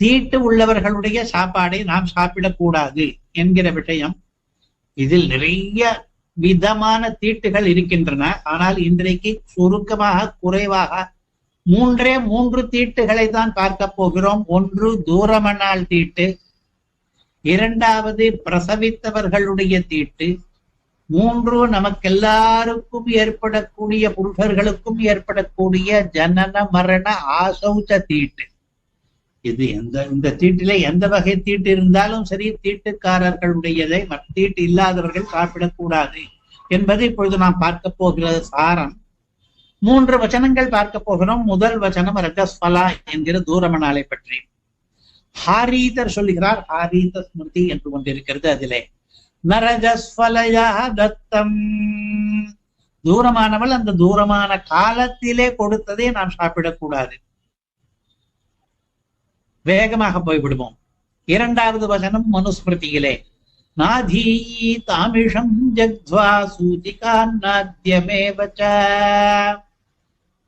தீட்டு உள்ளவர்களுடைய சாப்பாடை நாம் சாப்பிடக்கூடாது என்கிற விஷயம். இதில் நிறைய விதமான தீட்டுகள் இருக்கின்றன. ஆனால் இன்றைக்கு சுருக்கமாக குறைவாக மூன்றே மூன்று தீட்டுகளை தான் பார்க்க போகிறோம். ஒன்று தூரமனால் தீட்டு இரண்டாவது பிரசவித்தவர்களுடைய தீட்டு மூன்று நமக்கெல்லாருக்கும் ஏற்படக்கூடிய புருஷர்களுக்கும் ஏற்படக்கூடிய ஜனன மரண ஆசௌச்ச தீட்டு. இது எந்த இந்த தீட்டிலே எந்த வகை தீட்டு இருந்தாலும் சரி தீட்டுக்காரர்களுடையதை மற்ற தீட்டு இல்லாதவர்கள் சாப்பிடக்கூடாது என்பது இப்பொழுது நாம் பார்க்க போகிற சாரம். மூன்று வச்சனங்கள் பார்க்க போகிறோம். முதல் வச்சனம் ரஜஸ்வலா என்கிற தூரமணாலை பற்றி. ஹாரீதர் சொல்லுகிறார் ஹாரீத ஸ்மிருதி என்று கொண்டிருக்கிறது அதிலே. நரஜஸ்வலயா தத்தம். தூரமானவள் அந்த தூரமான காலத்திலே கொடுத்ததை நாம் சாப்பிடக்கூடாது. வேகமாக போய்விடுவோம். இரண்டாவது வசனம் மனுஸ்மிருதியிலே. நாதீ தாமிஷம் ஜத்வா சூதிகா நாத்தியமேவச்ச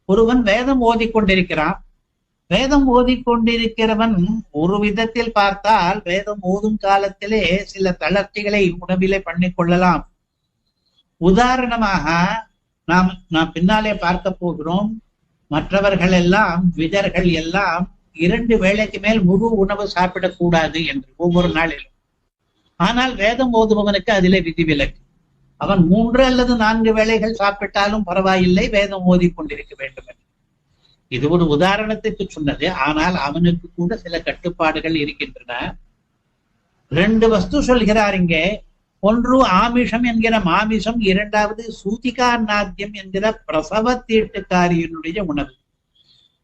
ஒருவன் வேதம் ஓதிக்கொண்டிருக்கிறான். வேதம் ஓதிக்கொண்டிருக்கிறவன் ஒரு விதத்தில் பார்த்தால் வேதம் ஓதும் காலத்திலே சில தளர்ச்சிகளை உணவிலே பண்ணிக் கொள்ளலாம். உதாரணமாக நாம் நாம் பின்னாலே பார்க்க போகிறோம். மற்றவர்கள் எல்லாம் விதர்கள் எல்லாம் இரண்டு வேளைக்கு மேல் முழு உணவு சாப்பிடக்கூடாது என்று ஒவ்வொரு நாளிலும். ஆனால் வேதம் ஓதுபவனுக்கு அதிலே விதிவிலக்கு அவன் மூன்று அல்லது நான்கு வேளைகள் சாப்பிட்டாலும் பரவாயில்லை வேதம் ஓதி கொண்டிருக்க வேண்டும் என்று. இது ஒரு உதாரணத்துக்கு சொன்னது. ஆனால் அவனுக்கு கூட சில கட்டுப்பாடுகள் இருக்கின்றன. ரெண்டு வஸ்து சொல்கிறார் இங்கே. ஒன்று ஆமிஷம் என்கிற மாமிசம் இரண்டாவது சூதிகா நாத்தியம் என்கிற பிரசவ தீட்டுக்காரியினுடைய உணவு.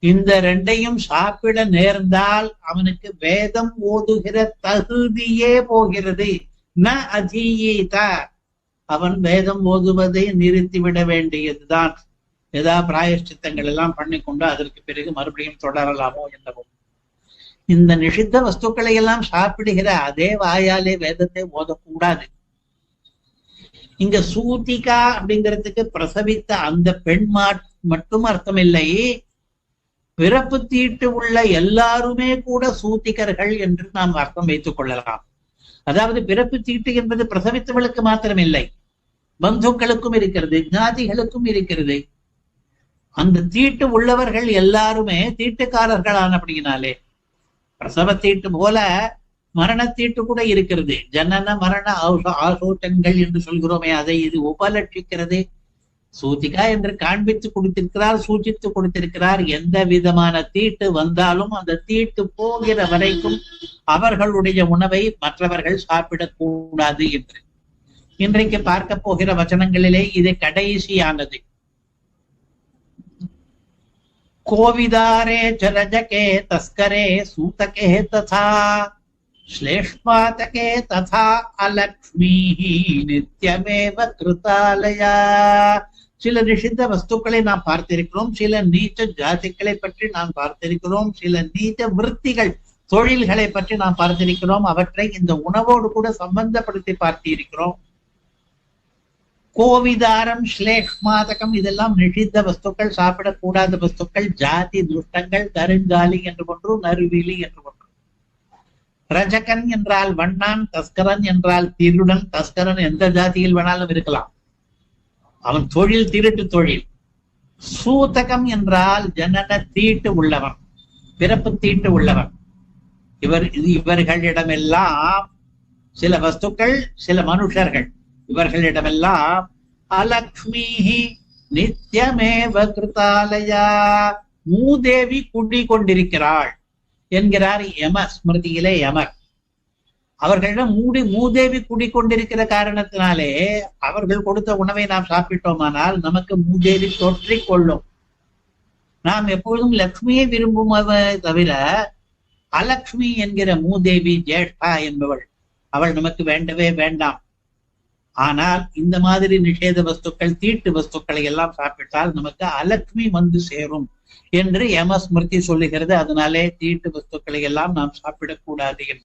இந்த ரெண்டையும் சாப்பிட நேர்ந்தால் அவனுக்கு வேதம் ஓதுகிற தகுதியே போகிறது. ந அதீயீத. அவன் வேதம் ஓதுவதை நிறுத்திவிட வேண்டியதுதான். ஏதா பிராயஷ்டித்தங்கள் எல்லாம் பண்ணிக்கொண்டு அதற்கு பிறகு மறுபடியும் தொடரலாமோ என்னவோ. இந்த நிஷித்த வஸ்துக்களை எல்லாம் சாப்பிடுகிற அதே வாயாலே வேதத்தை ஓதக்கூடாது. இங்க சூதிகா அப்படிங்கிறதுக்கு பிரசவித்த அந்த பெண் மட்டும் அர்த்தம் இல்லை பிறப்பு தீட்டு உள்ள எல்லாருமே கூட சூத்திகர்கள் என்று நாம் அர்த்தம் வைத்துக் கொள்ளலாம். அதாவது பிறப்பு தீட்டு என்பது பிரசவித்தவளுக்கு மாத்திரமில்லை. பந்துக்களுக்கும் இருக்கிறது ஞாதிகளுக்கும் இருக்கிறது. அந்த தீட்டு உள்ளவர்கள் எல்லாருமே தீட்டுக்காரர்கள் அப்படின்னாலே பிரசவ தீட்டு போல மரண தீட்டு கூட இருக்கிறது. ஜனன மரண ஆசோட்டங்கள் என்று சொல்கிறோமே அதை இது உபலட்சிக்கிறது. சூத்திகா என்று காண்பித்து கொடுத்திருக்கிறார் சூச்சித்து கொடுத்திருக்கிறார் எந்த விதமான தீட்டு வந்தாலும் அந்த தீட்டு போகிற வரைக்கும் அவர்களுடைய உணவை மற்றவர்கள் சாப்பிடக்கூடாது என்று இன்றைக்கு பார்க்க போகிற வச்சனங்களிலே இது கடைசியானது கோவிதாரே ஜலஜகே தஸ்கரே சூதகே ததா श्लेष्मातके तथा अलक्ष्मीः நித்தியமேவ கிருதாலயா சில நிஷித்த வஸ்துக்களை நாம் பார்த்திருக்கிறோம் சில நீச்ச ஜாதிகளை பற்றி நாம் பார்த்திருக்கிறோம் சில நீச்ச விற்த்திகள் தொழில்களை பற்றி நாம் பார்த்திருக்கிறோம் அவற்றை இந்த உணவோடு கூட சம்பந்தப்படுத்தி பார்த்திருக்கிறோம். கோவிதாரம் ஸ்லேஷ்மாதகம் இதெல்லாம் நிஷித்த வஸ்துக்கள் சாப்பிடக்கூடாத வஸ்துக்கள் ஜாதி துஷ்டங்கள் கருங்காலி என்று ஒன்று நறுவிலி என்று ஒன்று. ரஜகன் என்றால் வண்ணான் தஸ்கரன் என்றால் திருடன் தஸ்கரன் எந்த ஜாதியில் வேணாலும் இருக்கலாம். அவன் தொழில் திருட்டு தொழில். சூதகம் என்றால் ஜனன தீட்டு உள்ளவன் பிறப்பு தீட்டு உள்ளவன். இவர் இவர்களிடமெல்லாம் சில வஸ்துக்கள் சில மனுஷர்கள். இவர்களிடமெல்லாம் அலக்ஷ்மிஹி நித்தியமேவ கிருதாலயா மூதேவி குடி கொண்டிருக்கிறாள் என்கிறார் யம ஸ்மிருதியிலே யமர். அவர்களிடம் மூடி மூதேவி குடிக்கொண்டிருக்கிற காரணத்தினாலே அவர்கள் கொடுத்த உணவை நாம் சாப்பிட்டோமானால் நமக்கு மூதேவி தொற்றிக் கொள்ளும் நாம் எப்பொழுதும் லக்ஷ்மியை விரும்பும் தவிர அலக்ஷ்மி என்கிற மூதேவி ஜேஷ்டா என்பவள். அவள் நமக்கு வேண்டவே வேண்டாம். ஆனால் இந்த மாதிரி நிஷேத வஸ்துக்கள் தீட்டு வஸ்துக்களை எல்லாம் சாப்பிட்டால் நமக்கு அலக்ஷ்மி வந்து சேரும் என்று யமஸ்மிருதி சொல்லுகிறது. அதனாலே தீட்டு வஸ்துக்களை எல்லாம் நாம் சாப்பிடக்கூடாது என்று.